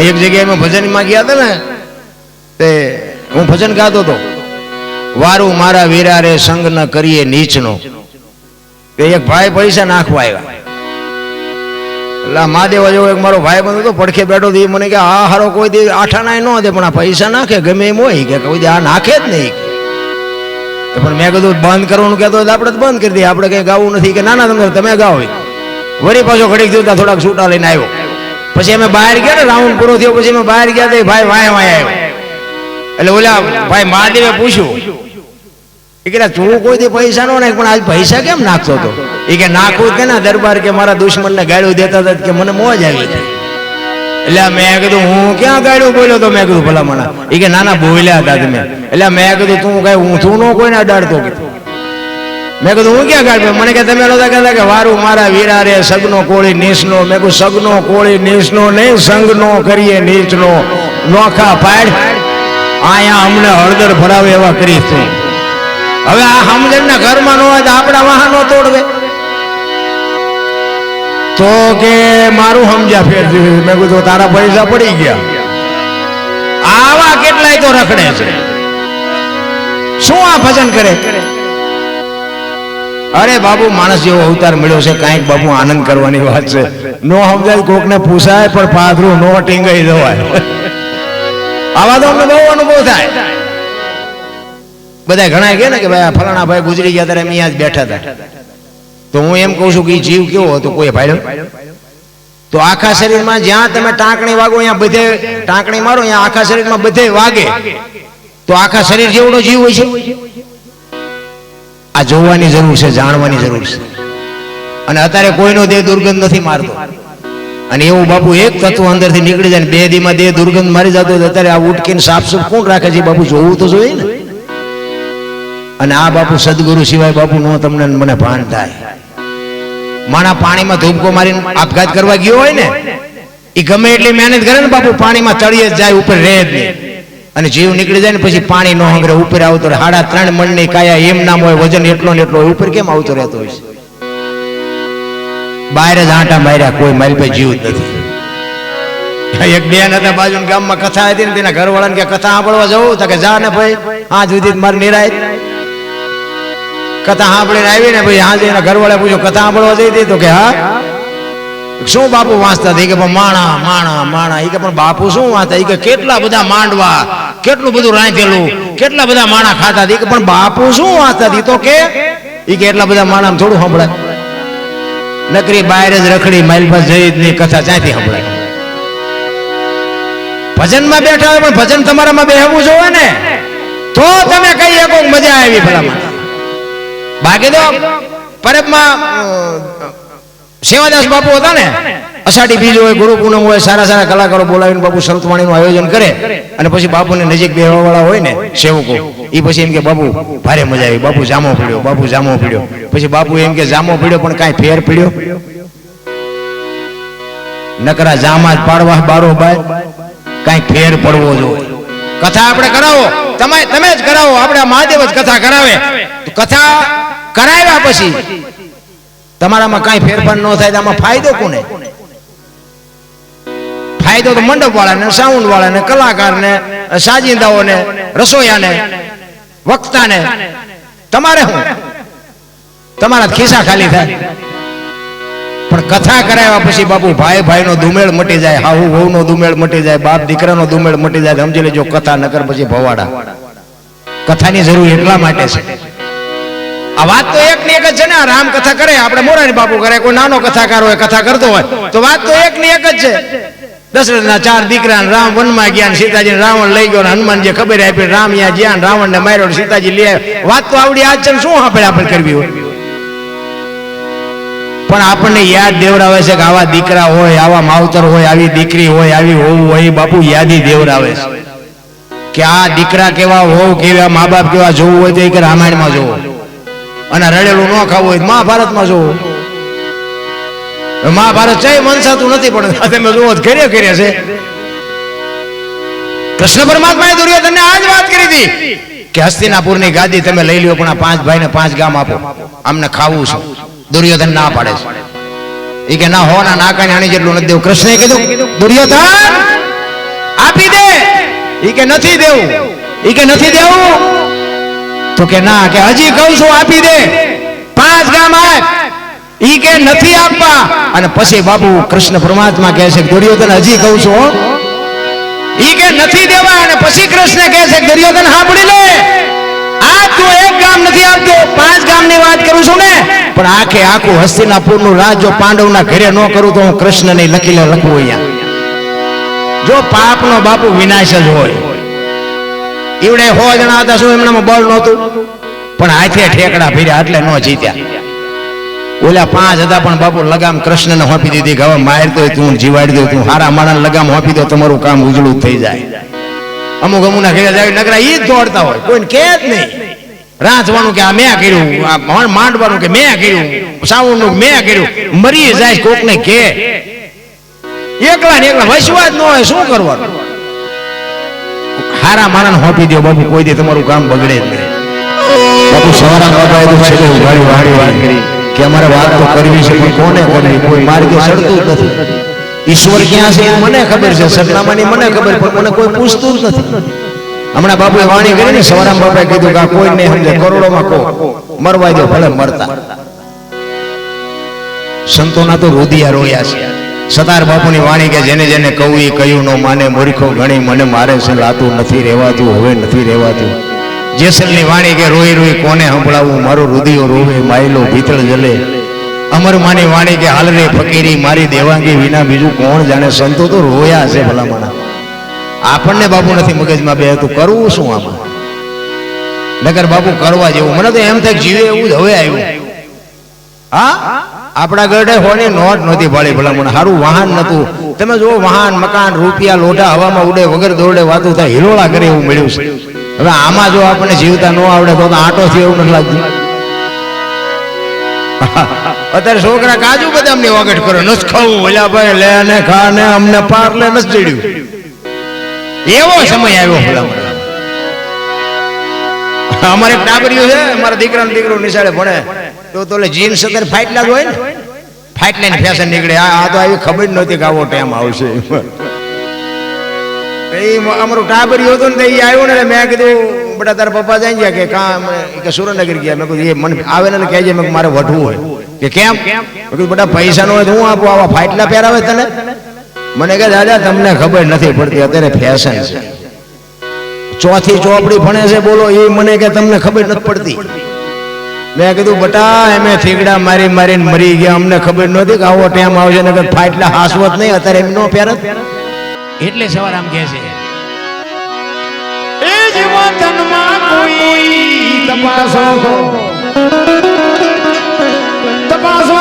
એક જગ્યાએ અમે ભજનમાં ગયા હતા ને, તે હું ભજન ગાતો હતો. વારું મારા વીરા રે સંગ ન કરીએ નીચનો. તે એક ભાઈ પૈસા નાખવા આવ્યા. એટલે મહાદેવા જેવો એક મારો ભાઈ બંધ હતો, પડખે બેઠો હતો મને કે આ હારો કોઈ દી આઠાના ન દે, પણ આ પૈસા નાખે, ગમે એમ હોય. કે કોઈ દી આ નાખે જ નહીં. પણ મેં કીધું, બંધ કરવાનું કહેતો હોય આપણે બંધ કરી દઈએ, આપણે કઈ ગાવું નથી. કે, ના ના, તમે ગાઓ વળી પાછો ઘડીક થયું થોડાક છૂટા લઈને આવ્યો. પછી અમે બહાર ગયા ને, રાઉન્ડ પૂરો થયો, પછી અમે બહાર ગયા તો ભાઈ વાય વાય આવ્યો. એટલે ઓલા ભાઈ મહાદેવે પૂછ્યું, એ કે તું કોઈ દે પૈસા નો નાખ, પણ આજ પૈસા કેમ નાખતો હતો? એ કે, નાખું કે ના દરબાર કે મારા દુશ્મનને ગાળ્યું દેતા હતા, કે મને મોજ આવી ગઈ એટલે મેં કીધું, હું ક્યાં ગાડ્યું બોલ્યો તો? મેં કીધું ભલા મને એ કે નાના બોલ્યા હતા તમે એટલે મેં કીધું, તું કઈ ઊંધું નો કોઈને અડાડતો કે? મેં કીધું, હું ક્યાં કાઢ મને કે, તમે નહોતા કહેતા કે વારું મારા વીરા રે, સગનો કોળી નીસનો મેં કહું સગનો કોળી નીસનો નહીં, સંગનો કરીએ નીચનો. નોખા પાડ, આયા અમને હળદર ભરાવે એવા કરી તું હવે આ સમજણના ઘરમાં નો હોય તો આપણા વાહનો તોડવે. તો કે મારું સમજ્યા ફેર મેં કીધું, તારા પૈસા પડી ગયા. આવા કેટલાય તો રખડે છે. શું આ ભજન કરે? અરે બાબુ, માણસ જેવો અવતાર મળ્યો છે, કાંઈક બાબુ આનંદ કરવાની વાત છે. નો સમજાય કોકને પૂછાય, પણ પાથરું નો ટીંગાઈ જવાય. આવા તો અમને બહુ અનુભવ થાય. બધા ઘણા કે ને કે ભાઈ ફલાણા ભાઈ ગુજરી ગયા ત્યારે અહીંયા જ બેઠા હતા. તો હું એમ કહું છું કે જીવ કેવો હતો, કોઈ ભાઈ તો આખા શરીરમાં જ્યાં તમે ટાંકણી વાગો, અહીંયા બધે ટાંકણી મારો, અહીંયા આખા શરીરમાં બધે વાગે. તો આખા શરીર જેવડો જીવ હોય છે. આ જોવાની જરૂર છે, જાણવાની જરૂર છે. અને અત્યારે કોઈનો દેહ દુર્ગંધ નથી મારતો. અને એવું બાપુ એક તત્વ અંદરથી નીકળી જાય બે દીમાં દેહ દુર્ગંધ મારી જતો હોય અત્યારે આ ઉટકીને સાફ સુફ કોણ રાખે છે? બાપુ જોવું તો જોઈએ ને. અને આ બાપુ સદગુરુ સિવાય બાપુ નો તમને મને ભાન થાય. માણા પાણીમાં ધૂપકો મારીને આપઘાત કરવા ગયો હોય ને એ ગમે એટલી મહેનત કરે ને બાપુ, પાણીમાં તળીએ જાય, ઉપર રહે જ નહીં. અને જીવ નીકળી જાય ને પછી પાણી નો હંગરે, ઉપર આવતો રહે. સાડા ત્રણ મણની કાયા એમ નામ હોય, વજન એટલો ને એટલો ઉપર કેમ આવતો રહેતો હોય બહાર જ આંટા માર્યા, કોઈ મારી પાસે જીવ જ નથી. એક બેન હતા બાજુ ગામમાં કથા હતી ને તેના ઘરવાળાને કે કથા સાંભળવા જવું તો કે જા ને ભાઈ આ સુધી મારી નિરાય. કથા સાંભળીને આવી ને પછી હાજે એના ઘરવાળા પૂછ્યું, કથા સાંભળવા જઈ તો કે, હા. શું બાપુ વાંચતા હતા? કે માણા માણા માણા. એ કે પણ બાપુ શું વાંચતા? એ કે કેટલા બધા માંડવા, કેટલું બધું રાંધેલું, કેટલા બધા માણા ખાતા હતા? કે પણ બાપુ શું વાંચતા હતી? તો કે એ કે એટલા બધા માણા થોડું સંભળાય. નકરી બહાર જ રખડી માઇલ પર જઈ ની નહીં, કથા ક્યાંથી સંભળાય. ભજનમાં બેઠા હોય, પણ ભજન તમારામાં બેહવું જોવે ને? તો તમે કહીએ શકો મજા આવી ભલામાં બાકી તો પરબમાં સેવાદાસ બાપુ હતા ને, અષાઢી બીજ હોય, ગુરુ પૂનમ હોય, સારા સારા કલાકારો બોલાવીને બાપુ સંતવાણીનું આયોજન કરે અને પછી બાપુને નજીક બેહવાવાળા હોય ને સેવકો એ પછી એમ કે બાપુ, ભારે મજા આવી. બાપુ જામો પીડ્યો, બાપુ જામો પીડ્યો. પછી બાપુ એમ કે જામો પીડ્યો, પણ કાંઈ ફેર પીડ્યો? નકરા જામા જ પાડવા, બારો બાય, કાંઈ ફેર પડવો જોઈએ કથા આપણે કરાવો. તમે તમે જ કરાવો. આપણે મહાદેવ જ કથા કરાવે. તો કથા કરાવ્યા પછી તમારામાં કઈ ફેરફાર ન થાય આમાં ફાયદો કોને? ફાયદો તો મંડપ વાળાને સાઉન્ડ વાળાને કલાકારને, સાજિંદાઓને, રસોયાને, વક્તાને. તમારે હું તમારા ખિસ્સા ખાલી થાય. પણ કથા કરાવ્યા પછી બાપુ, ભાઈ, ભાઈનો દુમેળ મટી જાય, હાહુ, વહુનો દુમેળ મટી જાય, બાપ દીકરાનો દુમેળ મટી જાય. સમજી લેજો, કથા, નકર પછી ભવાડા. કથાની જરૂર એટલા માટે છે. આ વાત તો એક ની એક જ છે ને રામ કથા કરે, આપણે મોરારી બાપુ કરે કોઈ નાનો કથાકાર હોય કથા કરતો હોય, તો વાત તો એક ની એક જ છે. દશરથના ચાર દીકરા રામ વનમાં ગયા સીતાજી રાવણ લઈ ગયો હનુમાનજી ખબર આપી, રામ અહીંયા જ્યાં રાવણ ને માર્યો સીતાજી લઈ. વાત તો આવડી આજ છે શું આપણે આપણે કરવી હોય? પણ આપણને યાદ દેવરાવે છે કે આવા દીકરા હોય, આવા માવતર હોય, આવી દીકરી હોય, આવી હોવું હોય બાપુ યાદી દેવરાવે છે. કે આ દીકરા કેવા હોવ કેવા, મા બાપ કેવા જોવું હોય તો એ રામાયણમાં જોવો. અને રડેલું ન ખાવું હોય મહાભારતમાં જોવું મહાભારત જય મનસાતું નથી, પણ તમે જોવો ઘેરે ઘરે છે. કૃષ્ણ પરમાત્માએ દુર્યોધનને આ જ વાત કરી હતી કે હસ્તિનાપુરની ગાદી તમે લઈ લ્યો, પણ આ પાંચ ભાઈને પાંચ ગામ આપો. અમને ખાવું છે. દુર્યોધન ના પાડે છે. એ કે ના, હો ના નાકાને આની જેટલું નથી દેવું. કૃષ્ણએ કીધું, દુર્યોધન, આપી દે. ઈ કે, નથી દેવું. ઈ કે, નથી દેવું. તો કે ના, કે હજી કહું છું, આપી દે. પાંચ ગામ આપ. ઈ કે નથી આપવા. અને પછી બાપુ કૃષ્ણ પરમાત્મા કહે છે દુર્યોધન હજી કહું છું ઈ કે નથી દેવા, અને પછી કૃષ્ણ કહે છે દુર્યોધન સાંભળી લે. આ તું એક ગામ નથી આપતો, પાંચ ગામની વાત કરું છું ને. પણ આખે આખું હસ્તિનાપુરનું રાજ જો પાંડવના ઘરે ન કરું તો હું કૃષ્ણને લખી લે લખવું અહીંયા. જો પાપનો બાપુ વિનાશ જ હોય. ઈવડે હો જણા હતા શું એમનામાં બળ નહોતું? પણ હાથે ઠેકડા ફેર્યા એટલે ન જીત્યા. ઓલા પાંચ હતા પણ બાપુ લગામ કૃષ્ણને હોપી દીધી હવે માર દો, તું જીવાડી દો, તું હારા માણસ લગામ હોપી દો, તમારું કામ ઉજળું થઈ જાય. અમુક અમુકના ઘેરા જાય નકરા એ જ દોડતા હોય. કોઈને કે જ નહીં. રાંચવાનું કે આ મેં કર્યું માંડવાનું કે મેં કર્યું સાવણનું મેં કર્યું. મરી જાય કોકને કે. એકલા ને એકલા વસવા જ ન હોય, શું કરવાનું? હારા માણસ હોપી દો બાપુ, કોઈ દે તમારું કામ બગડે જ નહીં. બાપુ, સવારા બાબા એ તો છેલ્લે ઉઘાડી વાળી વાત કરી કે અમારે વાત તો કરવી છે, પણ કોને કોને કોઈ માર્ગે ચડતું નથી. ઈશ્વર ક્યાં છે મને ખબર છે સરનામાની મને ખબર પણ મને કોઈ પૂછતું જ નથી. હમણાં બાપુએ વાણી કરી ને સવારામ બાપાએ કીધું કે આ કોઈ નહીં સમજે, કરોડોમાં કો મરવા દો, ભલે મરતા. સંતોના તો રોધિયા રોયા છે. સતાર બાપુની વાણી કે જેને જેને કહું એ કહ્યું નો માને મૂર્ખો ઘણી મને મારે છે લાતું નથી રહેવાતું હવે નથી રહેવાતું. જેસલની વાણી કે રોઈ રોઈ કોને સંભળાવું? મારું રુધિયો રોવે માયલો ભીતળ જલે. અમર માની વાણી કે હાલ રે ફકીરી મારી દેવાંગી વિના બીજું કોણ જાણે? સંતો તો રોયા છે ભલામણા. આપણને બાપુ નથી મગજમાં બે હતું કરવું શું આમાં? નગર બાપુ કરવા જેવું. મને તો એમ થાય જીવે એવું જ હવે આવ્યું. હા? આપણા ઘરે હોની નોટ નહોતી પાડી ભલામણ સારું વાહન નતું. તમે જો વાહન, મકાન, રૂપિયા, લોઢા, હવામાં ઉડે, વગર દોડે વાતું થાય. હિરોળા કરે એવું મળ્યું છે. હવે આમાં જો આપણને જીવતા ન આવડે તો આટો થી એવું નથી લાગતું. અત્યારે છોકરા કાજુ બદામની વગટ કરો. નસ ખાવું ઓલા ભાઈ, લે ને ખા ને અમને પાર લે, નસ ચડ્યું એવો સમય આવ્યો ભલામણ અમારે એક ડાબરિયું છે, મારા દીકરાનો દીકરો નિશાળે ભણે. તો તો જીન્સ અત્યારે ફાઇટલા જ હોય ને? ફાઇટ લઈને ફેશન નીકળે. આ તો આવી ખબર નહોતી કે આવો ટાઈમ આવશે. અમારું ટાબરિયું હતું ને એ આવ્યું ને મેં કીધું બેટા તારા પપ્પા જાય ગયા કે કાં અમે- કે સુરેન્દ્રનગર ગયા. મેં કીધું, એ મને આવે ને કહેજે. મેં મારે વઢવું હોય. કે કેમ? મેં કીધું બેટા પૈસા નો હોય તો હું આપું, આવા ફાઇટલા પહેરાવે તને? મને કહે દાદા, તમને ખબર નથી પડતી, અત્યારે ફેશન છે. ચોથી ચોપડી ભણે છે બોલો એ મને કે તમને ખબર નથી પડતી. મેં કીધું બટા એમે થીગડા મારી મારીને મરી ગયા અમને ખબર નહોતી કે આવો ટાઈમ આવશે ને ફાટલા હાસવત નહીં અત્યારે એમ નો પહેરત. એટલે સવાર આમ કહે છે. એ જ વતનમાં કોઈ તપાસો તપાસો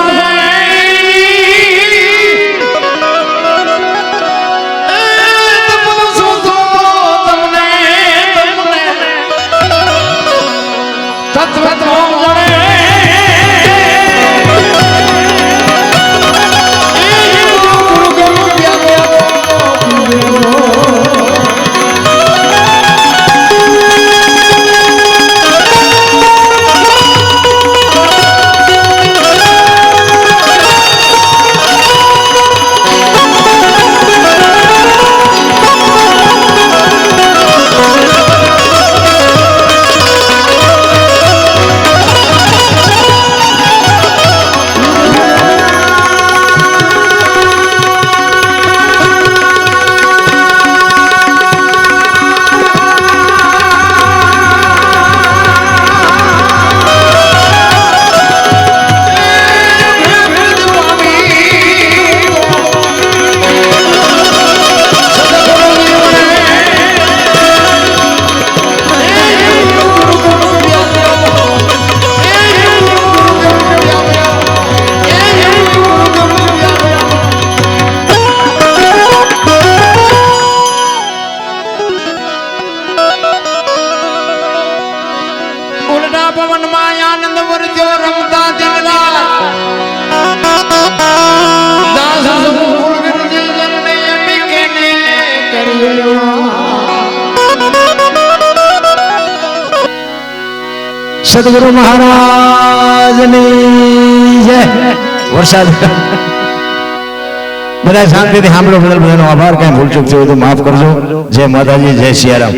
સદગુરુ મહારાજની જય. વરસાદ. બધા શાંતિથી સાંભળો બદલ બધાનો આભાર. કઈ ભૂલચૂક થયું હોય તો માફ કરજો. જય માતાજી, જય સિયારામ.